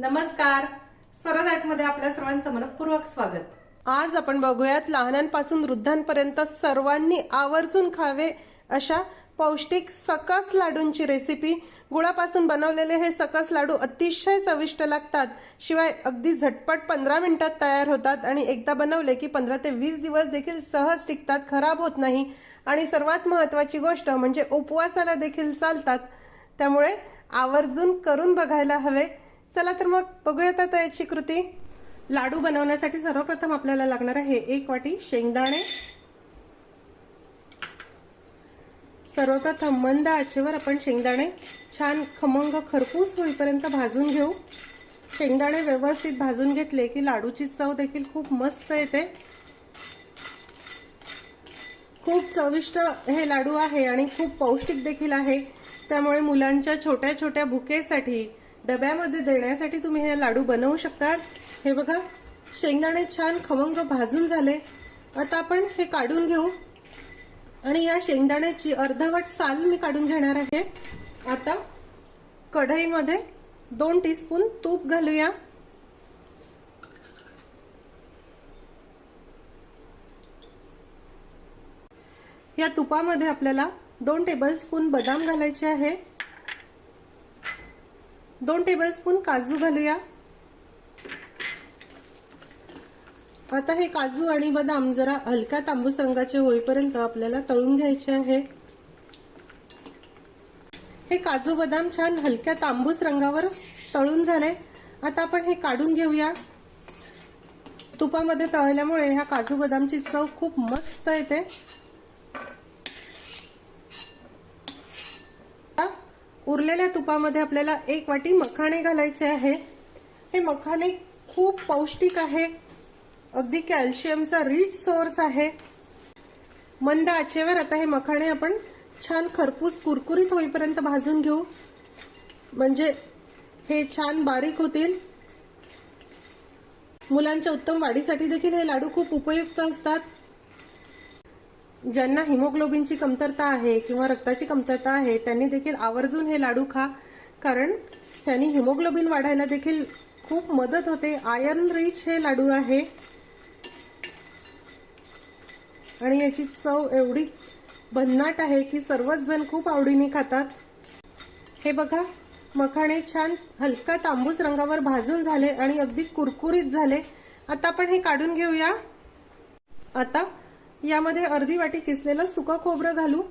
नमस्कार. स्वराजमध्ये आपल्या सर्वांचं मनपूर्वक स्वागत. आज आपण बघूयात लहानांपासून वृद्धांपर्यंत सर्वांनी आवर्जून खावे अशा पौष्टिक सकस लाडूंची रेसिपी गुळापासून बनवलेले हे सकस लाडू अतिशय चविष्ट लागतात. शिवाय अगदी झटपट पंधरा मिनिटात तयार होतात आणि एकदा बनवले की पंधरा ते वीस दिवस देखील सहज टिकतात खराब होत नाही. आणि सर्वात महत्वाची गोष्ट म्हणजे उपवासाला देखील चालतात. त्यामुळे आवर्जून करून बघायला हवे. चला तर मग बघूयात आता याची कृती. लाडू बनवण्यासाठी सर्वप्रथम आपल्याला लागणार आहे एक वाटी शेंगदाणे. सर्वप्रथम मंद आचेवर आपण शेंगदाणे छान खमंग खरपूस होईपर्यंत भाजून घेऊ. शेंगदाणे व्यवस्थित भाजून घेतले की लाडूची चव देखील खूप मस्त येते. खूप चविष्ट हे लाडू आहे आणि खूप पौष्टिक देखील आहे. त्यामुळे मुलांच्या छोट्या छोट्या भुकेसाठी डब्यामध्ये देण्यासाठी तुम्ही हे लाडू बनवू शकतात. हे बघा शेंगदाणे छान खमंग भाजून झाले. आता आपण हे काढून घेऊ. आणि या शेंगदाण्याची अर्धवट साल मी काढून घेणार आहे. आता कढईमध्ये दोन टीस्पून तूप घालूया. या तुपामध्ये आपल्याला दोन टेबलस्पून बदाम घालायचे आहे. दोन टेबलस्पून काजू घालूया. आता हे काजू आणि बदाम जरा हलक्या तांबूस रंगाचे होईपर्यंत आपल्याला तळून घ्यायचे आहे. हे काजू बदाम छान हलक्या तांबूस रंगावर तळून झाले. आता आपण हे काढून घेऊया. तुपामध्ये तळल्यामुळे ह्या काजू बदामची चव खूप मस्त येते. उरलेल्या तुपामध्ये आपल्याला एक वाटी मखाणे घालायचे आहे. हे मखाणे खूप पौष्टिक आहे. अगदी कॅल्शियमचा रिच सोर्स आहे. मंद आचेवर आता हे मखाणे आपण छान खरपूस कुरकुरीत होईपर्यंत भाजून घेऊ. म्हणजे हे छान बारीक होतील. मुलांच्या उत्तम वाढीसाठी देखील हे लाडू खूप उपयुक्त असतात. ज्यांना हिमोग्लोबिनची कमतरता आहे किंवा रक्ताची कमतरता आहे त्यांनी देखील आवर्जून हे लाडू खा. कारण त्यांनी हिमोग्लोबिन वाढायला देखील खूप मदत होते. आयर्न रिच हे लाडू आहे. आणि याची चव एवढी भन्नाट आहे की सर्वच जण खूप आवडीने खातात. हे बघा मखाणे छान हलका तांबूस रंगावर भाजून झाले आणि अगदी कुरकुरीत झाले. आता आपण हे काढून घेऊया. आता यामध्ये अर्धी वाटी किसलेलं सुकं खोबरं घालू.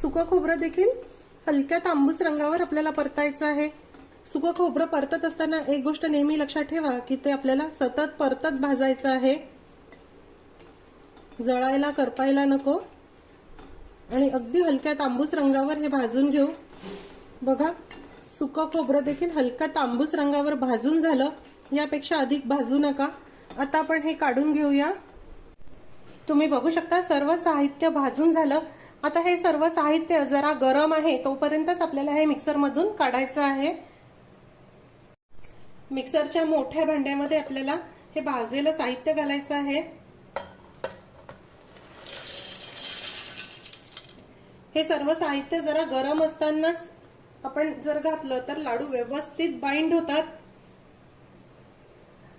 सुकं खोबरं देखील हलक्या तांबूस रंगावर आपल्याला परतायचं आहे. सुकं खोबरं परतत असताना एक गोष्ट नेहमी लक्षात ठेवा की ते आपल्याला सतत परतत भाजायचं आहे. जळायला करपायला नको. आणि अगदी हलक्या तांबूस रंगावर हे भाजून घेऊ. बघा सुकं खोबरं देखील हलक्या तांबूस रंगावर भाजून झालं. यापेक्षा अधिक भाजू नका. आता आपण हे काढून घेऊया. तुम्ही बघू शकता सर्व साहित्य भाजून झालं. आता हे सर्व साहित्य जरा गरम आहे तोपर्यंतच आपल्याला हे मिक्सरमधून काढायचं आहे. मिक्सरच्या मोठ्या भांड्यामध्ये आपल्याला हे भाजलेलं साहित्य घालायचं आहे. हे सर्व साहित्य जरा गरम असतानाच आपण जर घातलं तर लाडू व्यवस्थित बाइंड होतात.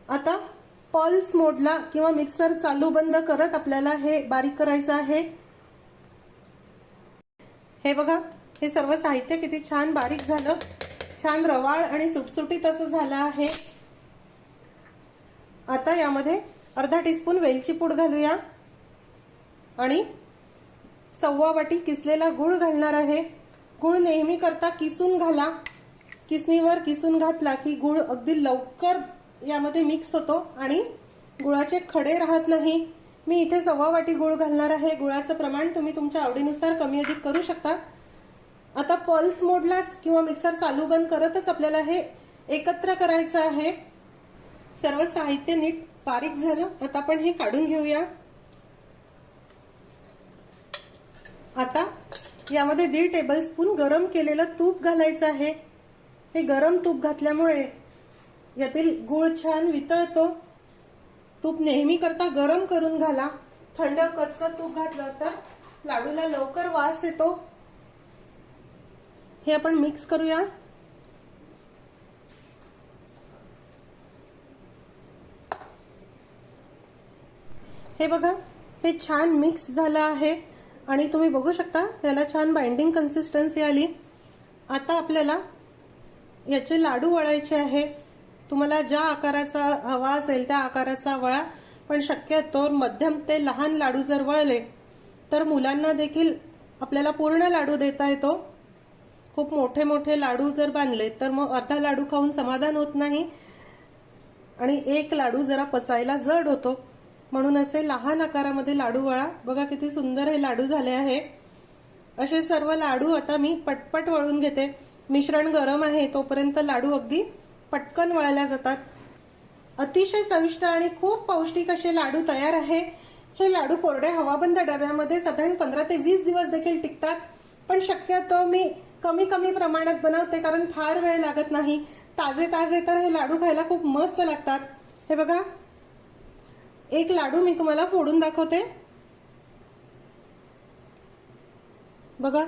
आता पल्स मोडला किंवा मिक्सर चालू बंद करत आपल्याला हे बारीक करायचं आहे. हे बघा हे सर्व साहित्य किती छान बारीक झालं. छान रवाळ आणि सुटसुटीत असं झालं आहे. आता यामध्ये अर्धा टीस्पून वेलची पूड घालूया. आणि सव्वा वाटी किसलेला गुळ घालणार आहे. गुळ नेहमी करता किसून घाला. किसणीवर किसून घातला की गुळ अगदी लवकर यामध्ये मिक्स होतो आणि गुळाचे खडे राहत नाही. मी इथे सव्वा वाटी गुळ घालणार आहे. गुळाचं प्रमाण तुम्ही तुमच्या आवडीनुसार कमी अधिक करू शकता. आता पल्स मोडलाच किंवा मिक्सर चालू बंद करतच आपल्याला हे एकत्र करायचं आहे. सर्व साहित्य नीट बारीक झालं. आता आपण हे काढून घेऊया. आता यामध्ये दीड टेबलस्पून गरम केलेलं तूप घालायचं आहे. हे गरम तूप घातल्यामुळे यातील गुळ छान वितळतो. तूप नेहमी करता गरम करून घाला. थंड कच्च तूप घातलं तर लाडूला लवकर वास येतो. हे आपण मिक्स करूया. हे बघा हे छान मिक्स झालं आहे आणि तुम्ही बघू शकता याला छान बाइंडिंग कन्सिस्टन्सी आली. आता आपल्याला याचे लाडू वळायचे आहे. तुम्हाला ज्या आकाराचा हवा असेल त्या आकाराचा वळा. पण शक्यतो मध्यम ते लहान लाडू जर वळले तर मुलांना देखील आपल्याला पूर्ण लाडू देता येतो. खूप मोठे मोठे लाडू जर बांधले तर मग अर्धा लाडू खाऊन समाधान होत नाही आणि एक लाडू जरा पचायला जड होतो. म्हणूनच असे लहान आकारामध्ये लाडू वळा. बघा किती सुंदर हे लाडू झाले आहे. असे सर्व लाडू आता मी पटपट वळून घेते. मिश्रण गरम आहे तोपर्यंत लाडू अगदी पटकन वळल्या जातात. अतिशय चविष्ट आणि खूप पौष्टिक असे लाडू तयार आहे. हे लाडू कोरड्या हवाबंद डब्यामध्ये साधारण पंधरा ते वीस दिवस देखील टिकतात. पण शक्यतो मी कमी कमी प्रमाणात बनवते कारण फार वेळ लागत नाही. ताजे ताजे तर हे लाडू खायला खूप मस्त लागतात. हे बघा. एक लाडू मी तुम्हाला फोडून दाखवते. बघा.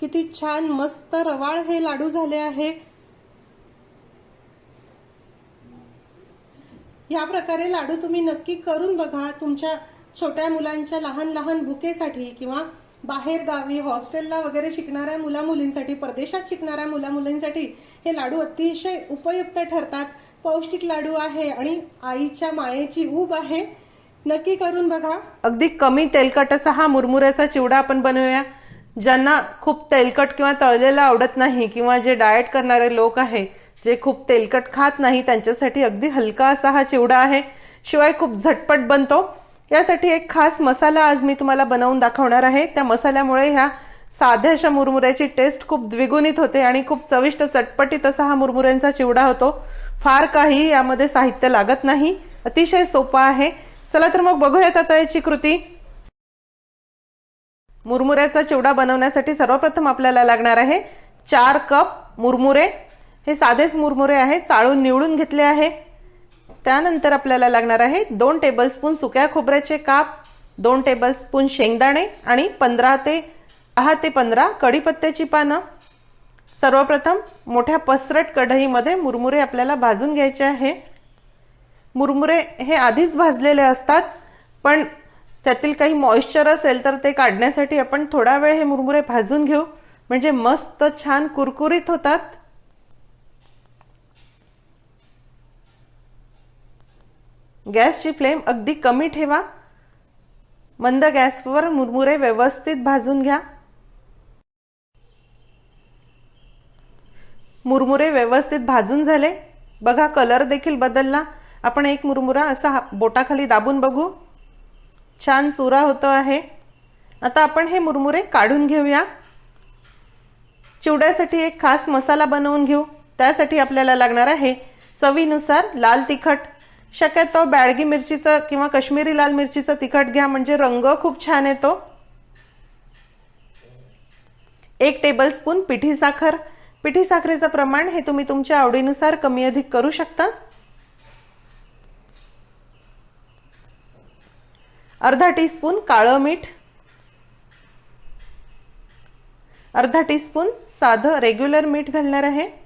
किती छान मस्त रवाळ हे लाडू झाले आहे. या प्रकारे लाडू तुम्ही नक्की करून बघा. तुमच्या छोट्या मुलांच्या लहान लहान भुकेसाठी किंवा बाहेर गावी हॉस्टेलला वगैरे शिकणाऱ्या मुला मुलींसाठी परदेशात शिकणाऱ्या मुला मुलींसाठी हे लाडू अतिशय उपयुक्त ठरतात. पौष्टिक लाडू आहे आणि आईच्या मायेची ऊब आहे. नक्की करून बघा. अगदी कमी तेलकट असा हा मुरमुऱ्याचा चिवडा आपण बनवूया ज्यांना खूप तेलकट किंवा तळलेलं आवडत नाही किंवा जे डाएट करणारे लोक आहे जे खूप तेलकट खात नाही त्यांच्यासाठी अगदी हलका असा हा चिवडा आहे. शिवाय खूप झटपट बनतो. यासाठी एक खास मसाला आज मी तुम्हाला बनवून दाखवणार आहे. त्या मसाल्यामुळे ह्या साध्याशा मुरमुऱ्याची टेस्ट खूप द्विगुणित होते आणि खूप चविष्ट चटपटीत असा हा मुरमुऱ्यांचा चिवडा होतो. फार काही यामध्ये साहित्य लागत नाही. अतिशय सोपा आहे. चला तर मग बघूयात आता याची कृती. मुरमुऱ्याचा चिवडा बनवण्यासाठी सर्वप्रथम आपल्याला लागणार आहे चार कप मुरमुरे हे साधेच मुरमुरे आहेत चाळून निवडून घेतले आहे. त्यानंतर आपल्याला लागणार आहे दोन टेबलस्पून सुक्या खोबऱ्याचे काप दोन टेबलस्पून शेंगदाणे आणि पंधरा ते दहा ते पंधरा कढीपत्त्याची पानं. सर्वप्रथम मोठ्या पसरट कढईमध्ये मुरमुरे आपल्याला भाजून घ्यायचे आहे. मुरमुरे हे आधीच भाजलेले असतात पण त्यातील काही मॉइश्चर असेल तर ते काढण्यासाठी आपण थोडा वेळ हे मुरमुरे भाजून घेऊ. म्हणजे मस्त छान कुरकुरीत होतात. गॅसची फ्लेम अगदी कमी ठेवा. मंद गॅसवर मुरमुरे व्यवस्थित भाजून घ्या. मुरमुरे व्यवस्थित भाजून झाले. बघा कलर देखील बदलला. आपण एक मुरमुरा असा हा- बोटाखाली दाबून बघू. छान चुरा होतो आहे. आता आपण हे मुरमुरे काढून घेऊया. चिवड्यासाठी एक खास मसाला बनवून घेऊ. त्यासाठी आपल्याला लागणार आहे चवीनुसार लाल तिखट. शक्यतो बॅडगी मिरचीचं किंवा कश्मीरी लाल मिरचीचं तिखट घ्या म्हणजे रंग खूप छान येतो. एक टेबलस्पून पिठी साखर. पिठी साखरेचं प्रमाण हे तुम्ही तुमच्या आवडीनुसार कमी अधिक करू शकता. अर्धा टीस्पून काळं मीठ. अर्धा टीस्पून साधं रेग्युलर मीठ घालणार आहे.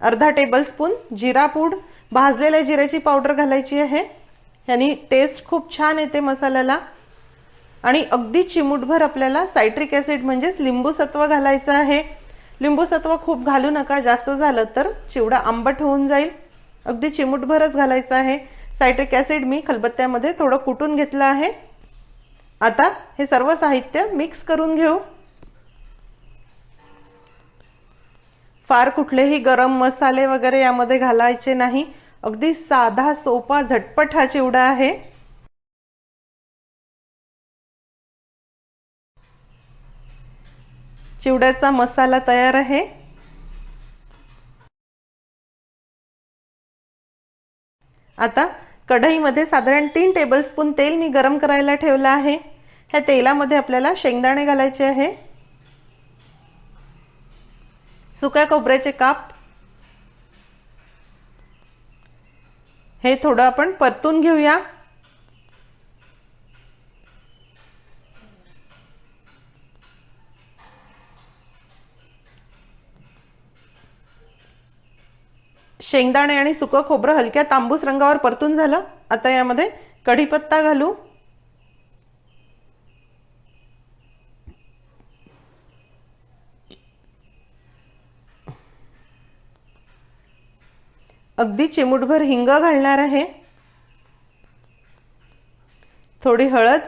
अर्धा टेबलस्पून जिरा पूड भाजलेल्या जिऱ्याची पावडर घालायची आहे. ह्यानी टेस्ट खूप छान येते मसाल्याला. आणि अगदी चिमूटभर आपल्याला सायट्रिक ॲसिड म्हणजेच लिंबूसत्व घालायचं आहे. लिंबूसत्व खूप घालू नका जास्त झालं तर चिवडा आंबट होऊन जाईल. अगदी चिमूटभरच घालायचं आहे. सायट्रिक ॲसिड मी खलबत्त्यामध्ये थोडं कुटून घेतलं आहे. आता हे सर्व साहित्य मिक्स करून घेऊ. फार कुठलेही गरम मसाले वगैरे यामध्ये घालायचे नाही. अगदी साधा सोपा झटपट हा चिवडा आहे. चिवड्याचा मसाला तयार आहे. आता कढईमध्ये साधारण तीन टेबलस्पून तेल मी गरम करायला ठेवलं आहे. ह्या तेलामध्ये आपल्याला शेंगदाणे घालायचे आहे. सुक्या खोबऱ्याचे काप. हे थोडं आपण परतून घेऊया. शेंगदाणे आणि सुकं खोबरं हलक्या तांबूस रंगावर परतून झालं. आता यामध्ये कढीपत्ता घालू. अगदी चिमूटभर हिंग घालणार आहे. थोडी हळद.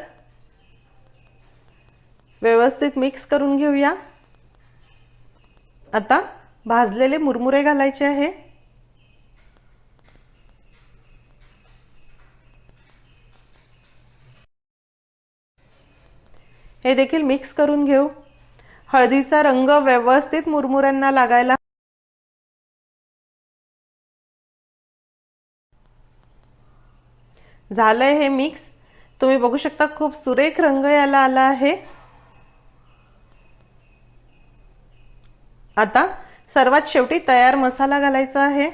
व्यवस्थित मिक्स करून घेऊया. आता भाजलेले मुरमुरे घालायचे आहे. हे देखील मिक्स करून घेऊ. हळदीचा रंग व्यवस्थित मुरमुऱ्यांना लागायला झालंय हे मिक्स तुम्ही बघू शकता खूप सुरेख रंग याला आला आहे. आता सर्वात शेवटी तयार मसाला घालायचा आहे.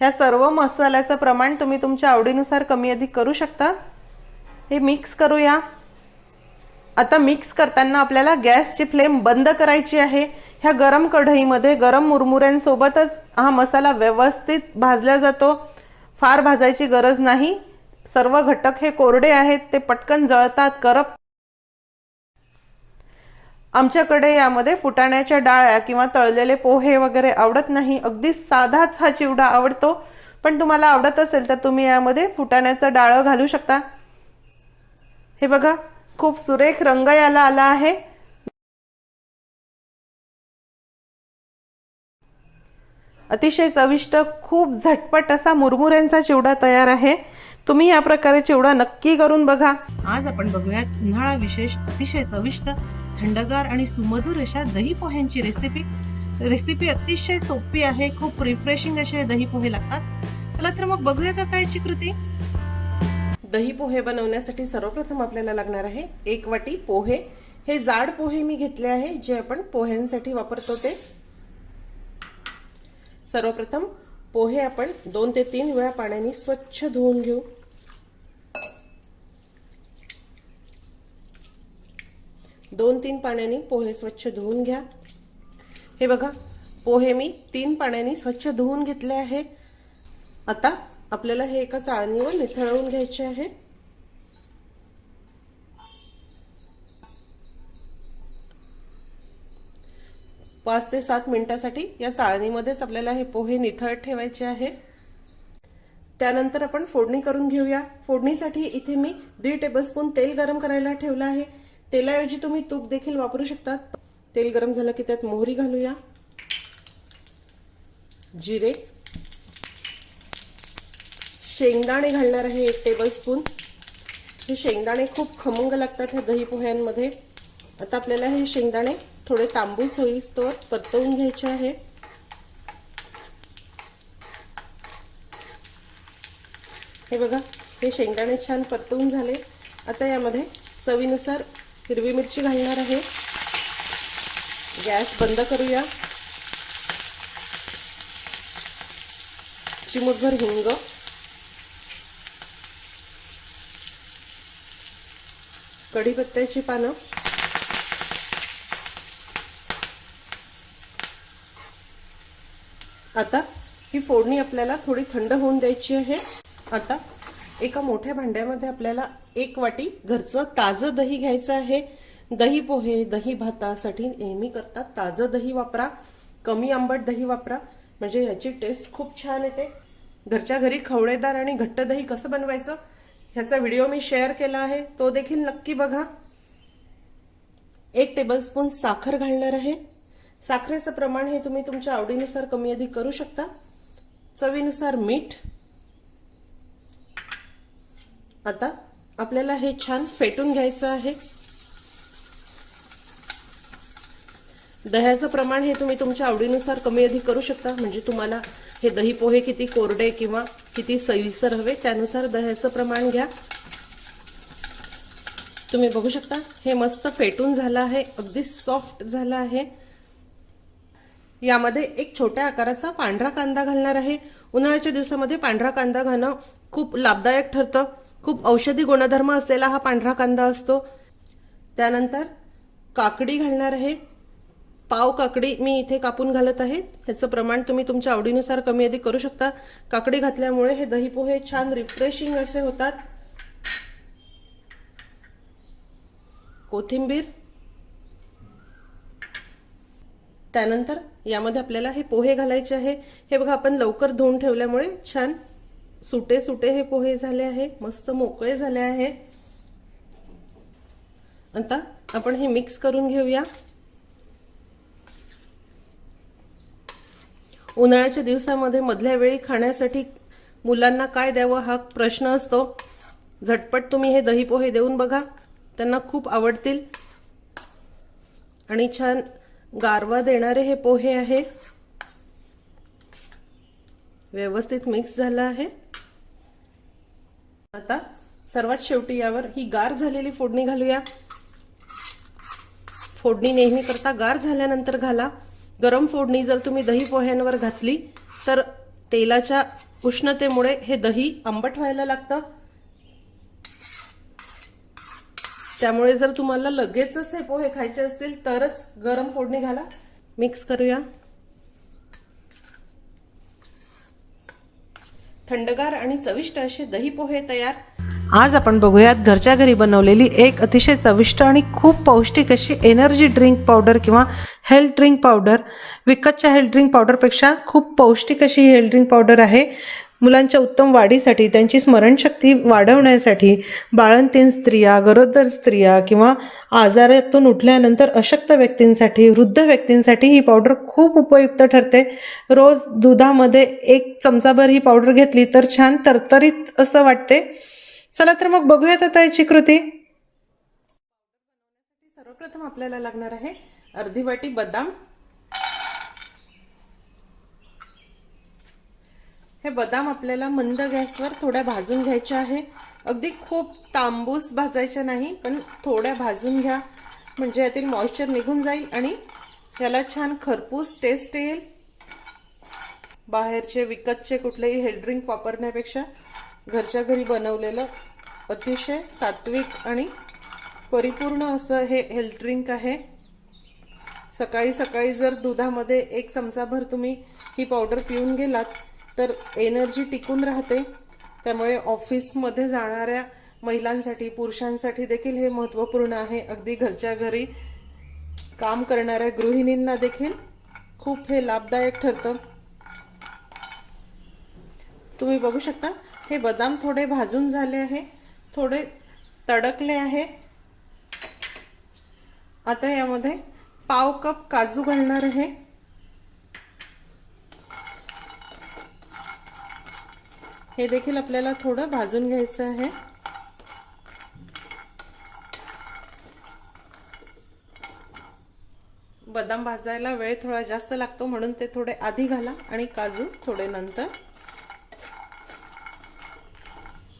ह्या सर्व मसाल्याचं प्रमाण तुम्ही तुमच्या आवडीनुसार कमी अधिक करू शकता. हे मिक्स करूया. आता मिक्स करताना आपल्याला गॅसची फ्लेम बंद करायची आहे. ह्या गरम कढईमध्ये गरम मुरमुऱ्यांसोबतच हा मसाला व्यवस्थित भाजला जातो. फार भाजायची गरज नाही. सर्व घटक हे कोरडे आहेत ते पटकन जळतात करप. आमच्याकडे यामध्ये फुटाण्याच्या डाळ्या किंवा तळलेले पोहे वगैरे आवडत नाही. अगदी साधाच हा चिवडा आवडतो. पण तुम्हाला आवडत असेल तर तुम्ही यामध्ये फुटाण्याचं डाळं घालू शकता. हे बघा खूप सुरेख रंग याला आला आहे. अतिशय चविष्ट खूप झटपट असा मुरमुऱ्यांचा चिवडा तयार आहे. तुम्ही या प्रकारे चिवडा नक्की करून बघा. आज आपण बघूयात उन्हाळा विशेष अतिशय चविष्ट थंडगार आणि सुमधुर अशा दही पोह्यांची रेसिपी रेसिपी अतिशय सोपी आहे खूप रिफ्रेशिंग असे दही पोहे लागतात. चला तर मग बघूयात आता याची कृती. दही पोहे बनवण्यासाठी सर्वप्रथम आपल्याला लागणार आहे एक वाटी पोहे. हे जाड पोहे मी घेतले आहे जे आपण पोह्यांसाठी वापरतो ते. सर्वप्रथम पोहे आपण दोन ते तीन वेळा पाण्याने स्वच्छ धुवून घेऊ. दोन तीन पाण्याने पोहे स्वच्छ धुवून घ्या. हे बघा पोहे मी तीन पाण्याने स्वच्छ धुवून घेतले आहे आता आपल्याला हे एका चाळणीवर निथळवून घ्यायचे आहे. पाच ते सात मिनिटासाठी या चाळणीमध्येच आपल्याला हे पोहे निथळत ठेवायचे आहे. त्यानंतर आपण फोडणी करून घेऊया. फोडणीसाठी इथे मी दीड टेबलस्पून तेल गरम करायला ठेवलं आहे. तेलाऐवजी तुम्ही तूप देखील वापरू शकता. तेल गरम झालं की त्यात मोहरी घालूया. जिरे. शेंगदाणे घालणार आहे एक टेबलस्पून हे शेंगदाणे खूप खमंग लागतात ह्या दही पोह्यांमध्ये. आता आपल्याला हे शेंगदाणे थोडे तांबूस होईस्तोवर परतवून घ्यायचे आहे. हे बघा हे शेंगदाणे छान परतवून झाले. आता यामध्ये चवीनुसार हिरवी मिरची घालणार आहे. गॅस बंद करूया. चिमूटभर हिंग. कढीपत्त्याची पानं. आता ही फोडणी आपल्याला थोडी थंड होऊन द्यायची आहे. आता एका मोठ्या भांड्यामध्ये आपल्याला एक वाटी घरचं ताजं दही घ्यायचं आहे. दही पोहे दही भातासाठी नेहमी करता ताजं दही वापरा. कमी आंबट दही वापरा. म्हणजे ह्याची टेस्ट खूप छान येते. घरच्या घरी खवळेदार आणि घट्ट दही कसं बनवायचं ह्याचा व्हिडिओ मी शेअर केला आहे. तो देखील नक्की बघा. एक टेबलस्पून साखर घालणार आहे. साखरेचं प्रमाण हे तुम्ही तुमच्या आवडीनुसार कमी अधिक करू शकता. चवीनुसार मीठ. आता आपल्याला हे छान फेटून घ्यायचं आहे. दह्याचं प्रमाण हे तुम्ही तुमच्या आवडीनुसार कमी अधिक करू शकता. म्हणजे तुम्हाला हे दही पोहे किती कोरडे किंवा किती सैलसर हवे त्यानुसार दह्याचं प्रमाण घ्या. तुम्ही बघू शकता हे मस्त फेटून झालं आहे. अगदी सॉफ्ट झालं आहे. यामध्ये एक छोट्या आकाराचा पांढरा कांदा घालणार आहे. उन्हाळ्याच्या दिवसामध्ये पांढरा कांदा घालणं खूप लाभदायक ठरतं. खूप औषधी गुणधर्म असलेला हा पांढरा कांदा असतो. त्यानंतर काकडी घालणार आहे. पाव काकडी मी इथे कापून घालत आहे. ह्याचं प्रमाण तुम्ही तुमच्या आवडीनुसार कमी अधिक करू शकता. काकडी घातल्यामुळे हे दही पोहे छान रिफ्रेशिंग असे होतात. कोथिंबीर. त्यानंतर यामध्ये आपल्याला हे पोहे घालायचे आहे. हे बघा आपण लवकर धुवून ठेवल्यामुळे छान सुटे सुटे हे पोहे झाले आहे. मस्त मोकळे झाले आहे. आता आपण हे मिक्स करून घेऊया. उन्हाळ्याच्या दिवसामध्ये मधल्या वेळी खाण्यासाठी मुलांना काय द्यावं हा प्रश्न असतो. झटपट तुम्ही हे दही पोहे देऊन बघा. त्यांना खूप आवडतील. आणि छान गारवा देणारे हे पोहे आहे. व्यवस्थित मिक्स झालं आहे. आता सर्वात शेवटी यावर ही गार झालेली फोडणी घालूया. फोडणी नेहमी करता गार झाल्यानंतर घाला. गरम फोडणी जर तुम्ही दही पोह्यांवर घातली तर तेलाच्या उष्णतेमुळे हे दही आंबट व्हायला लागतं. त्यामुळे जर तुम्हाला लगेचच हे पोहे खायचे असतील तरच गरम फोडणी घाला. मिक्स करूया. थंडगार आणि चविष्ट असे दही पोहे तयार. आज आपण बघूयात घरच्या घरी बनवलेली एक अतिशय चविष्ट आणि खूप पौष्टिक अशी एनर्जी ड्रिंक पावडर किंवा हेल्थ ड्रिंक पावडर विकतच्या हेल्थ ड्रिंक पावडरपेक्षा खूप पौष्टिक अशी हेल्थ ड्रिंक पावडर आहे. मुलांच्या उत्तम वाढीसाठी त्यांची स्मरणशक्ती वाढवण्यासाठी बाळंतीन स्त्रिया गरोदर स्त्रिया किंवा आजारातून उठल्यानंतर अशक्त व्यक्तींसाठी वृद्ध व्यक्तींसाठी ही पावडर खूप उपयुक्त ठरते. रोज दुधामध्ये एक चमचाभर ही पावडर घेतली तर छान तरतरीत असं वाटते. चला तर मग बघूयात आता याची कृती. सर्वप्रथम आपल्याला लागणार आहे अर्धी वाटी बदाम हे बदाम आपल्याला मंद गॅसवर थोड्या भाजून घ्यायच्या आहे. अगदी खूप तांबूस भाजायच्या नाही पण थोड्या भाजून घ्या. म्हणजे यातील मॉइश्चर निघून जाईल आणि याला छान खरपूस टेस्ट येईल. बाहेरचे विकतचे कुठलेही हेल्थ ड्रिंक वापरण्यापेक्षा घरच्या घरी बनवलेलं अतिशय सात्विक आणि परिपूर्ण असं हे हेल्थ ड्रिंक आहे. सकाळी सकाळी जर दुधामध्ये एक चमचाभर तुम्ही ही पावडर पिऊन गेलात तर एनर्जी टिकून राहते. त्यामुळे ऑफिसमध्ये जाणाऱ्या महिलांसाठी पुरुषांसाठी देखील हे महत्त्वपूर्ण आहे. अगदी घरच्या घरी काम करणाऱ्या गृहिणींना देखील खूप हे लाभदायक ठरतं. तुम्ही बघू शकता हे बदाम थोडे भाजून झाले आहे थोडे तडकले आहे. आता यामध्ये पाव कप काजू घालणार आहे. हे देखील आपल्याला थोडं भाजून घ्यायचं आहे. बदाम भाजायला वेळ थोडा जास्त लागतो म्हणून ते थोडे आधी घाला आणि काजू थोडे नंतर.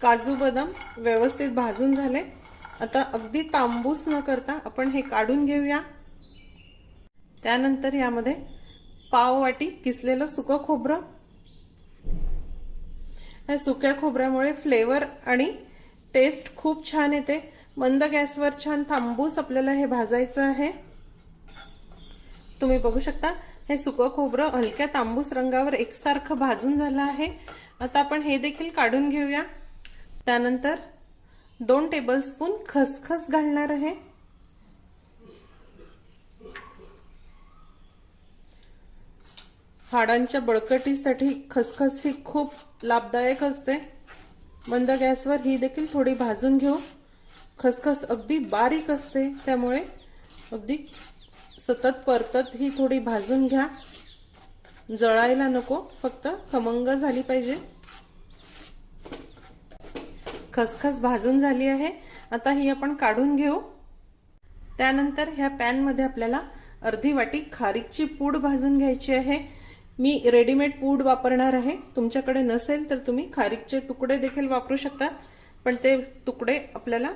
काजू बदाम व्यवस्थित भाजून झाले. आता अगदी तांबूस न करता आपण हे काढून घेऊया. त्यानंतर यामध्ये पाव वाटी किसलेलं सुकं खोबरं ह्या सुक्या खोबऱ्यामुळे फ्लेवर आणि टेस्ट खूप छान येते. मंद गॅसवर छान थांबूस आपल्याला हे भाजायचं आहे. तुम्ही बघू शकता हे सुकं खोबरं हलक्या तांबूस रंगावर एकसारखं भाजून झालं आहे. आता आपण हे देखील काढून घेऊया. त्यानंतर दोन टेबलस्पून खसखस घालणार आहे. हाडांच्या बळकटीसाठी खसखस ही खूप लाभदायक असते. मंद गॅसवर ही देखील थोडी भाजून घेऊ. खसखस अगदी बारीक असते त्यामुळे अगदी सतत परतत ही थोडी भाजून घ्या. जळायला नको फक्त खमंग झाली पाहिजे. खसखस भाजून झाली आहे आता ही आपण काढून घेऊ. त्यानंतर ह्या पॅनमध्ये आपल्याला अर्धी वाटी खारीकची पूड भाजून घ्यायची आहे. मी रेडीमेड पूड वापरणार आहे. तुमच्याकडे नसेल तर तुम्ही खारीकचे तुकडे देखील वापरू शकता. पण ते तुकडे आपल्याला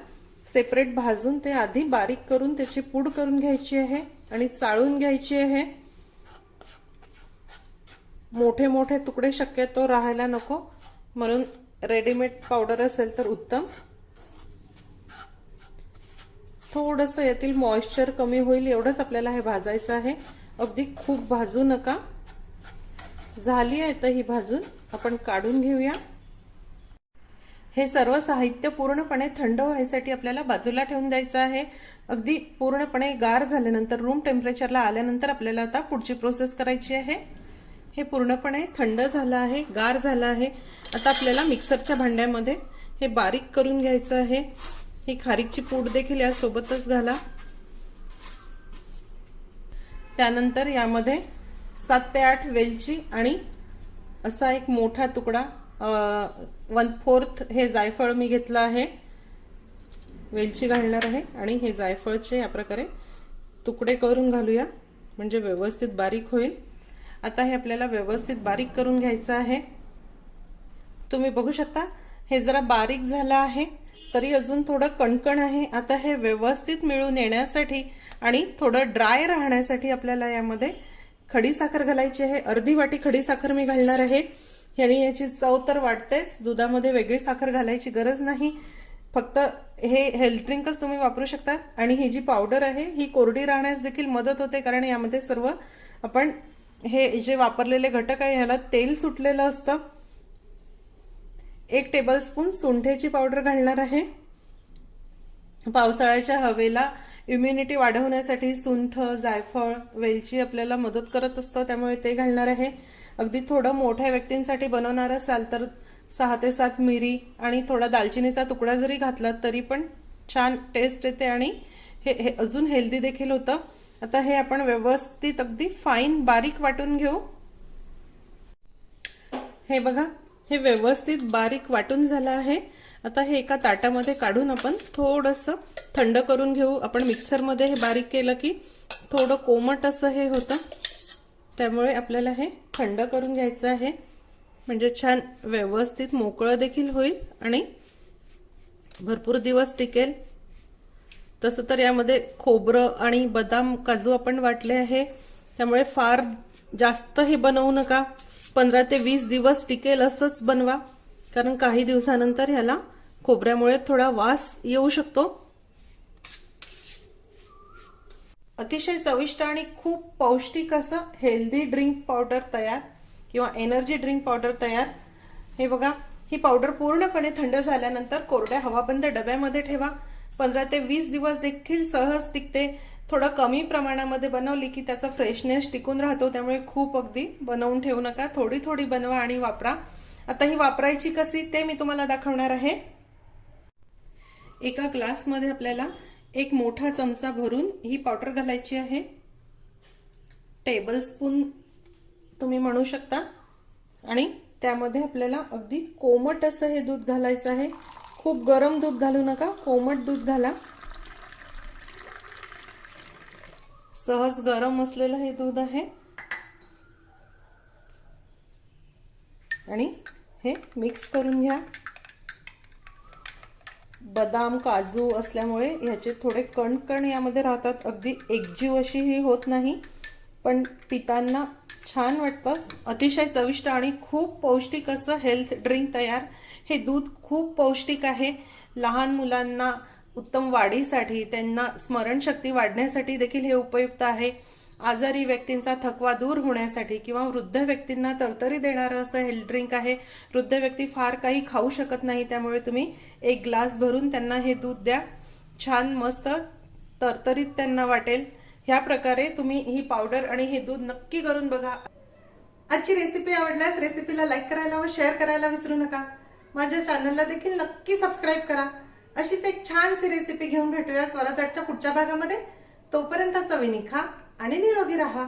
सेपरेट भाजून ते आधी बारीक करून त्याची पूड करून घ्यायची आहे आणि चाळून घ्यायची आहे. मोठे मोठे तुकडे शक्यतो राहायला नको. म्हणून रेडीमेड पावडर असेल तर उत्तम. थोडंसं यातील मॉइश्चर कमी होईल एवढंच आपल्याला हे भाजायचं आहे. अगदी खूप भाजू नका. झाली आहे तर ही भाजून. आपण काढून घेऊया. हे सर्व साहित्य पूर्णपणे थंड व्हायसाठी आपल्याला बाजूला ठेवून द्यायचं आहे. अगदी पूर्णपणे गार झाल्यानंतर रूम टेम्परेचरला आल्यानंतर आपल्याला आता पुढची प्रोसेस करायची आहे. हे पूर्णपणे थंड झालं आहे गार झालं आहे. आता आपल्याला मिक्सरच्या भांड्यामध्ये हे बारीक करून घ्यायचं आहे. ही खारीकची पूड देखील यासोबतच घाला. त्यानंतर यामध्ये सात ते आठ वेलची आणि असा एक मोठा तुकडा वन फोर्थ हे जायफळ मी घेतलं आहे. वेलची घालणार आहे आणि हे जायफळचे या प्रकारे तुकडे करून घालूया. म्हणजे व्यवस्थित बारीक होईल. आता हे आपल्याला व्यवस्थित बारीक करून घ्यायचं आहे. तुम्ही बघू शकता हे जरा बारीक झालं आहे तरी अजून थोडं कणकण आहे. आता हे व्यवस्थित मिळून येण्यासाठी आणि थोडं ड्राय राहण्यासाठी आपल्याला यामध्ये खडी साखर घालायची आहे. अर्धी वाटी खडी साखर मी घालणार आहे. याने याची चव तर वाटतेच. दुधामध्ये वेगळी साखर घालायची गरज नाही. फक्त हे हेल्थ ड्रिंकच तुम्ही वापरू शकता. आणि ही जी पावडर आहे ही कोरडी राहण्यास देखील मदत होते. कारण यामध्ये सर्व आपण हे जे वापरलेले घटक आहे ह्याला तेल सुटलेलं असतं. एक टेबलस्पून सुंठेची पावडर घालणार आहे. पावसाळ्याच्या हवेला इम्युनिटी वाढवण्यासाठी सुंठ जायफळ वेलची आपल्याला मदत करत असतं त्यामुळे ते घालणार आहे. अगदी थोडं मोठ्या व्यक्तींसाठी बनवणार असाल तर सहा ते सात मिरी आणि थोडा दालचिनीचा तुकडा जरी घातला तरी पण छान टेस्ट येते आणि हे हे अजून हेल्दी देखील होतं. आता हे आपण व्यवस्थित अगदी फाईन बारीक वाटून घेऊ. हे बघा हे व्यवस्थित बारीक वाटून झालं आहे. आता हे एका ताटामध्ये काढून आपण थोडंसं थंड करून घेऊ. आपण मिक्सरमध्ये हे बारीक केलं की थोडं कोमट असं हे होतं. त्यामुळे आपल्याला हे थंड करून घ्यायचं आहे. म्हणजे छान व्यवस्थित मोकळं देखील होईल आणि भरपूर दिवस टिकेल. तसं तर यामध्ये खोबरं आणि बदाम काजू आपण वाटले आहे. त्यामुळे फार जास्त हे बनवू नका. पंधरा ते वीस दिवस टिकेल असंच बनवा. कारण काही दिवसानंतर ह्याला खोबऱ्यामुळे थोडा वास येऊ शकतो. अतिशय चविष्ट आणि खूप पौष्टिक असं हेल्दी ड्रिंक पावडर तयार किंवा एनर्जी ड्रिंक पावडर तयार. हे बघा ही पावडर पूर्णपणे थंड झाल्यानंतर कोरड्या हवाबंद डब्यामध्ये ठेवा. पंधरा ते वीस दिवस देखील सहज टिकते. थोडं कमी प्रमाणामध्ये बनवली की त्याचा फ्रेशनेस टिकून राहतो. त्यामुळे खूप अगदी बनवून ठेवू नका. थोडी थोडी बनवा आणि वापरा. आता ही वापरायची कशी ते मी तुम्हाला दाखवणार आहे. एका ग्लासमध्ये आपल्याला एक मोठा चमचा भरून ही पावडर घालायची आहे. टेबल स्पून तुम्ही म्हणू शकता. आणि त्यामध्ये आपल्याला अगदी कोमट असं हे दूध घालायचं आहे. खूप गरम दूध घालू नका कोमट दूध घाला. सहज गरम असलेलं हे दूध आहे. आणि हे मिक्स करून घ्या. बदाम काजू असल्यामुळे ह्याचे थोडे कणकण यामध्ये राहतात. अगदी एकजीव अशी ही होत नाही. पण पितांना छान वाटतं. अतिशय चविष्ट आणि खूप पौष्टिक असं हेल्थ ड्रिंक तयार. हे दूध खूप पौष्टिक आहे. लहान मुलांना उत्तम वाढीसाठी त्यांना स्मरणशक्ती वाढण्यासाठी देखील हे उपयुक्त आहे. आजारी व्यक्तींचा थकवा दूर होण्यासाठी किंवा वृद्ध व्यक्तींना तरतरी देणारं असं हेल्थ ड्रिंक आहे. वृद्ध व्यक्ती फार काही खाऊ शकत नाही त्यामुळे तुम्ही एक ग्लास भरून त्यांना हे दूध द्या. छान मस्त तरतरीत त्यांना वाटेल. ह्या प्रकारे तुम्ही ही पावडर आणि हे दूध नक्की करून बघा. आजची रेसिपी आवडल्यास रेसिपीला लाईक करायला व शेअर करायला विसरू नका. माझ्या चॅनलला देखील नक्की सबस्क्राईब करा. अशीच एक छानशी रेसिपी घेऊन भेटूया स्वराजच्या पुढच्या भागामध्ये. तोपर्यंत चवीनी खा. आणि निरोगी राहा.